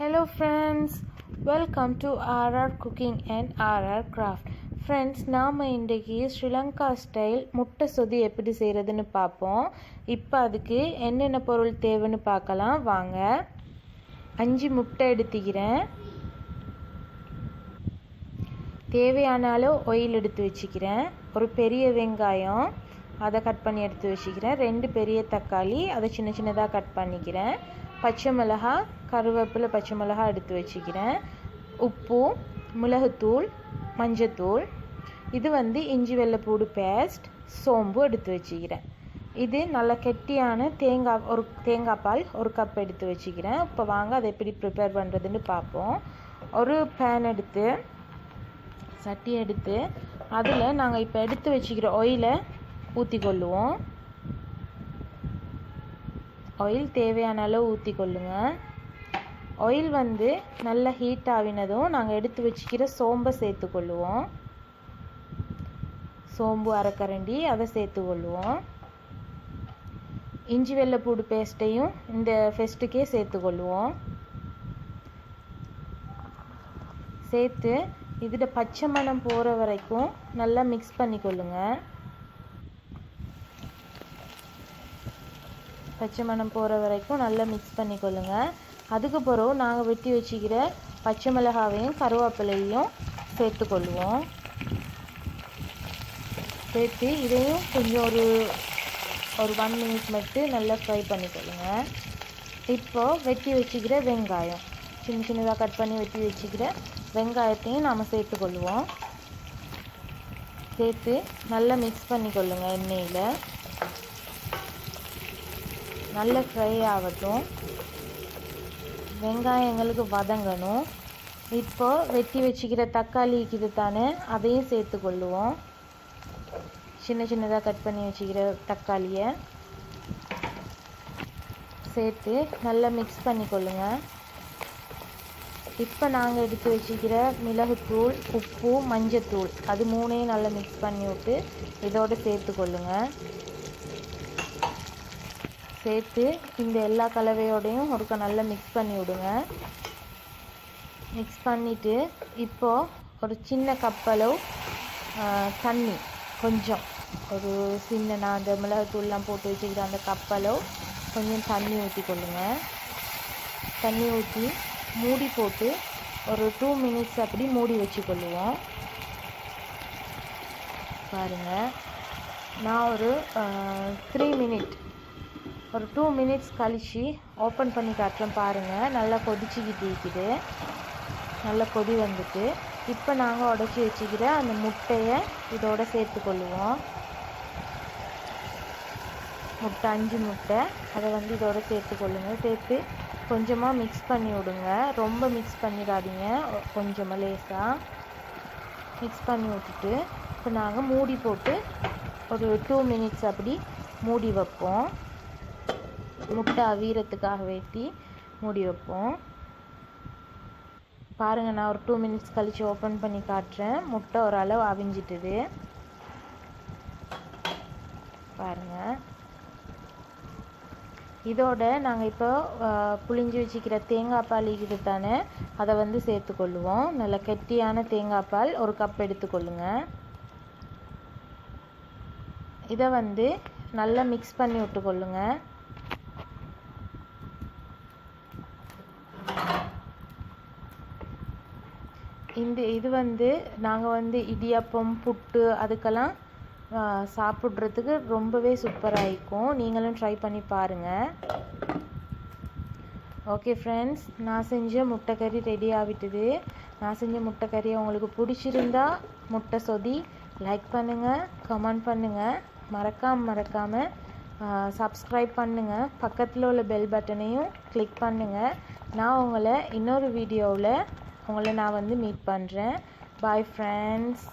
Hello friends welcome to RR cooking and RR craft friends நாம் இன்றைக்கி Sri Lanka style முட்டை சொதி எப்படி செய்கிறதுன்னு பார்ப்போம். இப்போ அதுக்கு என்னென்ன பொருள் தேவைன்னு பார்க்கலாம். வாங்க. அஞ்சு முட்டை எடுத்துக்கிறேன். தேவையான அளவு ஒயில் எடுத்து வச்சுக்கிறேன். ஒரு பெரிய வெங்காயம் அதை கட் பண்ணி எடுத்து வச்சுக்கிறேன். ரெண்டு பெரிய தக்காளி அதை சின்ன சின்னதாக கட் பண்ணிக்கிறேன். பச்சை மிளகா கருவேப்பிலை பச்சை மிளகா எடுத்து வச்சுக்கிறேன். உப்பு மிளகுத்தூள் மஞ்சத்தூள். இது வந்து இஞ்சி வெள்ளைப்பூடு பேஸ்ட் சோம்பு எடுத்து வச்சுக்கிறேன். இது நல்ல கெட்டியான தேங்காய் ஒரு தேங்காய் பால் ஒரு கப் எடுத்து வச்சுக்கிறேன். இப்போ வாங்க அதை எப்படி ப்ரிப்பேர் பண்ணுறதுன்னு பார்ப்போம். ஒரு பேன் எடுத்து சட்டி எடுத்து அதில் நாங்கள் இப்போ எடுத்து வச்சுக்கிற ஆயிலை ஊற்றி கொள்ளுவோம் ஆயில் தேவையான அளவு ஊற்றி கொள்ளுங்கள் ஆயில் வந்து நல்லா ஹீட் ஆகினதும் நாங்கள் எடுத்து வச்சுக்கிற சோம்பை சேர்த்து கொள்ளுவோம் சோம்பு அரைக்கரண்டி அதை சேர்த்துக்கொள்ளுவோம். இஞ்சி வெள்ளைப்பூடு பேஸ்ட்டையும் இந்த ஃபெஸ்ட்டுக்கே சேர்த்து கொள்ளுவோம் சேர்த்து இதில் பச்சை மணம் போகிற வரைக்கும் நல்லா மிக்ஸ் பண்ணி பச்சை மணம் போகிற வரைக்கும் நல்லா மிக்ஸ் பண்ணி கொள்ளுங்க அதுக்கு பிறகு நாங்கள் வெட்டி வச்சுக்கிற பச்சை மிளகாவையும் கருவேப்பிலையும் சேர்த்து கொள்வோம் சேர்த்து இதையும் கொஞ்சம் ஒரு ஒரு ஒன் மினிட் மட்டும் நல்லா ஃப்ரை பண்ணிக்கொள்ளுங்க. இப்போது வெட்டி வச்சுக்கிற வெங்காயம் சின்ன சின்னதாக கட் பண்ணி வெட்டி வச்சுக்கிற வெங்காயத்தையும் நாம் சேர்த்துக்கொள்வோம். சேர்த்து நல்லா மிக்ஸ் பண்ணிக்கொள்ளுங்க எண்ணெயில். நல்லா ஃப்ரை ஆகட்டும். வெங்காயம் எங்களுக்கு வதங்கணும். இப்போ வெட்டி வச்சுக்கிற தக்காளி இருக்குது தானே அதையும் சேர்த்து கொள்ளுவோம். சின்ன சின்னதாக கட் பண்ணி வச்சுக்கிற தக்காளியை சேர்த்து நல்லா மிக்ஸ் பண்ணி கொள்ளுங்கள் இப்போ நாங்கள் எடுத்து வச்சுக்கிற மிளகுத்தூள் உப்பு மஞ்சத்தூள் அது மூணையும் நல்லா மிக்ஸ் பண்ணி விட்டு இதோடு சேர்த்து கொள்ளுங்கள் சேர்த்து இந்த எல்லா கலவையோடையும் ஒருக்க நல்லா மிக்ஸ் பண்ணி விடுங்க. மிக்ஸ் பண்ணிவிட்டு இப்போது ஒரு சின்ன கப்பளவு தண்ணி கொஞ்சம். ஒரு சின்ன நான் அந்த மிளகுத்தூள்லாம் போட்டு வச்சுக்கிற அந்த கப்பளவு கொஞ்சம் தண்ணி ஊற்றி கொள்ளுங்க. தண்ணி ஊற்றி மூடி போட்டு ஒரு டூ மினிட்ஸ் அப்படி மூடி வச்சு கொள்ளுவோம் பாருங்கள் நான் ஒரு த்ரீ மினிட் ஒரு டூ மினிட்ஸ் கழித்து ஓப்பன் பண்ணி காட்டுறேன் பாருங்கள் நல்லா கொதிச்சுக்கிட்டு இருக்குது நல்லா கொதி வந்துட்டு இப்போ நாங்கள் உடச்சி வச்சுக்கிற அந்த முட்டையை இதோட சேர்த்து கொள்ளுவோம். முட்டை அஞ்சு முட்டை அதை வந்து இதோட சேர்த்து சேர்த்து கொஞ்சமாக மிக்ஸ் பண்ணி விடுங்க. ரொம்ப மிக்ஸ் பண்ணிடாதீங்க. கொஞ்சமாக லேசாக மிக்ஸ் பண்ணி விட்டுட்டு இப்போ நாங்கள் மூடி போட்டு ஒரு டூ மினிட்ஸ் அப்படி மூடி வைப்போம். முட்டை அவியறதுக்காக வெட்டி மூடி வைப்போம். பாருங்கள் நான் ஒரு டூ மினிட்ஸ் கழித்து ஓப்பன் பண்ணி காட்டுறேன். முட்டை ஓரளவு அவிஞ்சிட்டுது. பாருங்கள் இதோட நாங்கள் இப்போ புளிஞ்சு வச்சுக்கிற தேங்காய் பால் இது தானே அதை வந்து சேர்த்துக்கொள்ளுவோம். நல்ல கெட்டியான தேங்காய் பால் ஒரு கப் எடுத்துக்கொள்ளுங்க. இதை வந்து நல்லா மிக்ஸ் பண்ணி விட்டுக்கொள்ளுங்கள் இந்த இது வந்து நாங்கள் வந்து இடியாப்பம் புட்டு அதுக்கெல்லாம் சாப்பிட்றதுக்கு ரொம்பவே சூப்பராக இருக்கும். நீங்களும் ட்ரை பண்ணி பாருங்கள் ஓகே ஃப்ரெண்ட்ஸ் நான் செஞ்ச முட்டை கறி ரெடி ஆகிட்டுது. நான் செஞ்ச முட்டை கறி உங்களுக்கு பிடிச்சிருந்தா முட்டை சொதி லைக் பண்ணுங்கள் கமெண்ட் பண்ணுங்கள் மறக்காமல் மறக்காமல் சப்ஸ்கிரைப் பண்ணுங்கள் பக்கத்தில் உள்ள பெல் பட்டனையும் கிளிக் பண்ணுங்கள் நான் உங்களை இன்னொரு வீடியோவில் உங்களை நான் வந்து மீட் பண்ணுறேன் பாய் ஃப்ரெண்ட்ஸ்